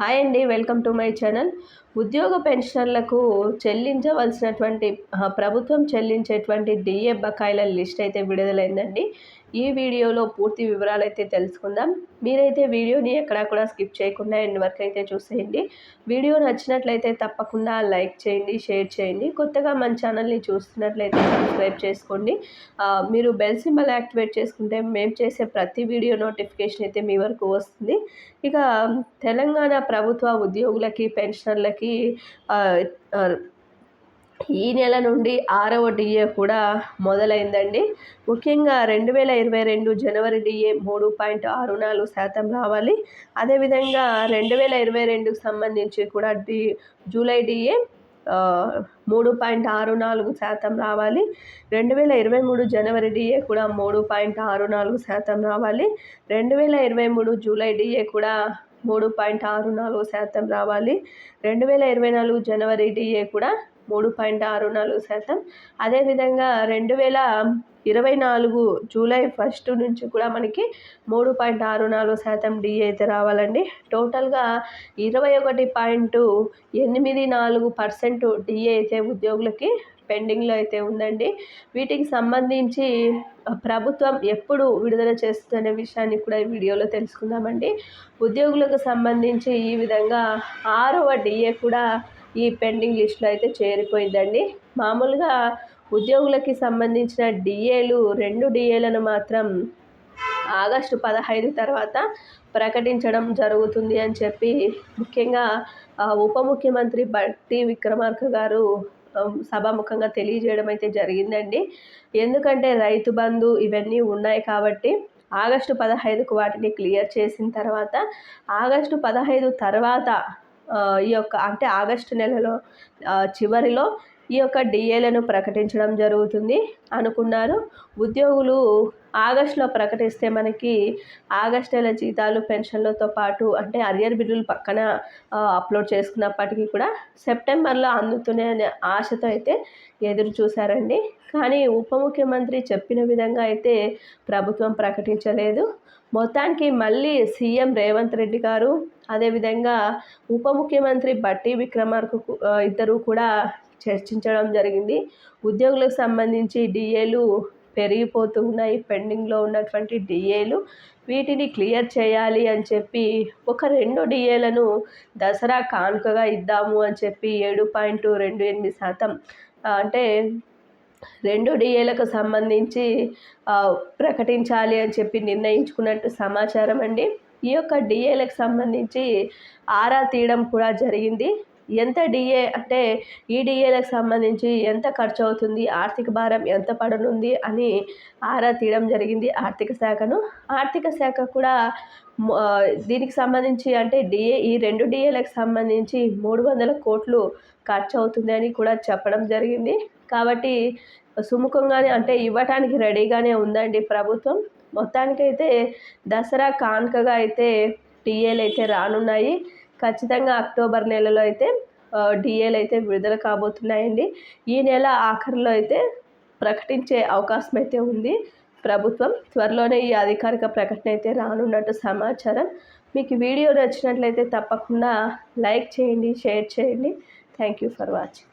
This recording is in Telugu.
హాయ్ అండి వెల్కమ్ టు మై ఛానల్. ఉద్యోగ పెన్షనర్లకు చెల్లించవలసినటువంటి ప్రభుత్వం చెల్లించేటువంటి డిఏ బకాయిల లిస్ట్ అయితే విడుదలైందండి. ఈ వీడియోలో పూర్తి వివరాలు అయితే తెలుసుకుందాం. మీరైతే వీడియోని ఎక్కడా కూడా స్కిప్ చేయకుండా ఎండ్ వరకు అయితే చూసేయండి. వీడియో నచ్చినట్లయితే తప్పకుండా లైక్ చేయండి షేర్ చేయండి. కొత్తగా మన ఛానల్ని చూస్తున్నట్లయితే సబ్స్క్రైబ్ చేసుకోండి. మీరు బెల్ సింబల్ యాక్టివేట్ చేసుకుంటే మేము చేసే ప్రతి వీడియో నోటిఫికేషన్ అయితే మీ వరకు వస్తుంది. ఇక తెలంగాణ ప్రభుత్వ ఉద్యోగులకి పెన్షనర్లకి ఈ నెల నుండి ఆరవ డిఏ కూడా మొదలైందండి. ముఖ్యంగా రెండు వేల ఇరవై రెండు జనవరి డిఏ మూడు పాయింట్ ఆరు నాలుగు శాతం రావాలి. అదేవిధంగా రెండు వేల ఇరవై రెండుకు సంబంధించి కూడా డి జూలై డిఏ మూడు పాయింట్ ఆరు నాలుగు శాతం రావాలి. రెండు వేల ఇరవై మూడు జనవరి డిఏ కూడా మూడు పాయింట్ ఆరు నాలుగు శాతం రావాలి. రెండు వేల ఇరవై మూడు జూలై డిఏ కూడా మూడు పాయింట్ ఆరు నాలుగు శాతం రావాలి. రెండు వేల ఇరవై నాలుగు జనవరి డిఏ కూడా మూడు పాయింట్ ఆరు నాలుగు శాతం. అదేవిధంగా రెండు వేల ఇరవై నాలుగు జూలై ఫస్ట్ నుంచి కూడా మనకి మూడు పాయింట్ ఆరు నాలుగు శాతం డిఏ అయితే రావాలండి. టోటల్గా ఇరవై ఒకటి పాయింట్ ఎనిమిది నాలుగు పర్సెంట్ డిఏ అయితే ఉద్యోగులకి పెండింగ్లో అయితే ఉందండి. వీటికి సంబంధించి ప్రభుత్వం ఎప్పుడు విడుదల చేస్తుందనే విషయాన్ని కూడా ఈ వీడియోలో తెలుసుకుందామండి. ఉద్యోగులకు సంబంధించి ఈ విధంగా ఆరవ డిఏ కూడా ఈ పెండింగ్ లిస్టులో అయితే చేరిపోయిందండి. మామూలుగా ఉద్యోగులకి సంబంధించిన డిఏలు రెండు డిఏలను మాత్రం ఆగస్టు పదహైదు తర్వాత ప్రకటించడం జరుగుతుంది అని చెప్పి ముఖ్యంగా ఉప ముఖ్యమంత్రి బట్టి విక్రమార్క గారు సభాముఖంగా తెలియజేయడం అయితే జరిగిందండి. ఎందుకంటే రైతు బంధు ఇవన్నీ ఉన్నాయి కాబట్టి ఆగస్టు పదహైదుకు వాటిని క్లియర్ చేసిన తర్వాత ఆగస్టు పదహైదు తర్వాత ఈ యొక్క అంటే ఆగస్టు నెలలో చివరిలో ఈ యొక్క డిఏలను ప్రకటించడం జరుగుతుంది అనుకున్నారు. ఉద్యోగులు ఆగస్టులో ప్రకటిస్తే మనకి ఆగస్ట్ నెల జీతాలు పెన్షన్లతో పాటు అంటే అరియర్ బిల్లులు పక్కన అప్లోడ్ చేసుకున్నప్పటికీ కూడా సెప్టెంబర్లో అందుతూనే అనే ఆశతో అయితే ఎదురు చూశారండి. కానీ ఉప ముఖ్యమంత్రి చెప్పిన విధంగా అయితే ప్రభుత్వం ప్రకటించలేదు. మొత్తానికి మళ్ళీ సీఎం రేవంత్ రెడ్డి గారు అదేవిధంగా ఉప ముఖ్యమంత్రి బట్టి విక్రమార్కు ఇద్దరు కూడా చర్చించడం జరిగింది. ఉద్యోగులకు సంబంధించి డిఏలు పెరిగిపోతూ ఉన్నాయి. పెండింగ్లో ఉన్నటువంటి డిఏలు వీటిని క్లియర్ చేయాలి అని చెప్పి ఒక రెండు డిఏలను దసరా కానుకగా ఇద్దాము అని చెప్పి ఏడు పాయింట్ రెండు ఎనిమిది శాతం అంటే రెండు డిఏలకు సంబంధించి ప్రకటించాలి అని చెప్పి నిర్ణయించుకున్నట్టు సమాచారం అండి. ఈ యొక్క డిఏలకు సంబంధించి ఆరా తీయడం కూడా జరిగింది. ఎంత డిఏ అంటే ఈ డిఏలకు సంబంధించి ఎంత ఖర్చు అవుతుంది ఆర్థిక భారం ఎంత పడనుంది అని ఆరా తీయడం జరిగింది ఆర్థిక శాఖను. ఆర్థిక శాఖ కూడా దీనికి సంబంధించి అంటే డిఏ ఈ రెండు డిఏలకు సంబంధించి మూడు వందల కోట్లు ఖర్చు అవుతుంది అని కూడా చెప్పడం జరిగింది. కాబట్టి సుముఖంగానే అంటే ఇవ్వటానికి రెడీగానే ఉందండి ప్రభుత్వం. మొత్తానికైతే దసరా కానుకగా అయితే టీఏలు అయితే రానున్నాయి. ఖచ్చితంగా అక్టోబర్ నెలలో అయితే డిఏలు అయితే విడుదల కాబోతున్నాయండి. ఈ నెల ఆఖరిలో అయితే ప్రకటించే అవకాశం అయితే ఉంది. ప్రభుత్వం త్వరలోనే ఈ అధికారిక ప్రకటన అయితే రానున్నట్టు సమాచారం. మీకు వీడియో నచ్చినట్లయితే తప్పకుండా లైక్ చేయండి షేర్ చేయండి. Thank you for watching.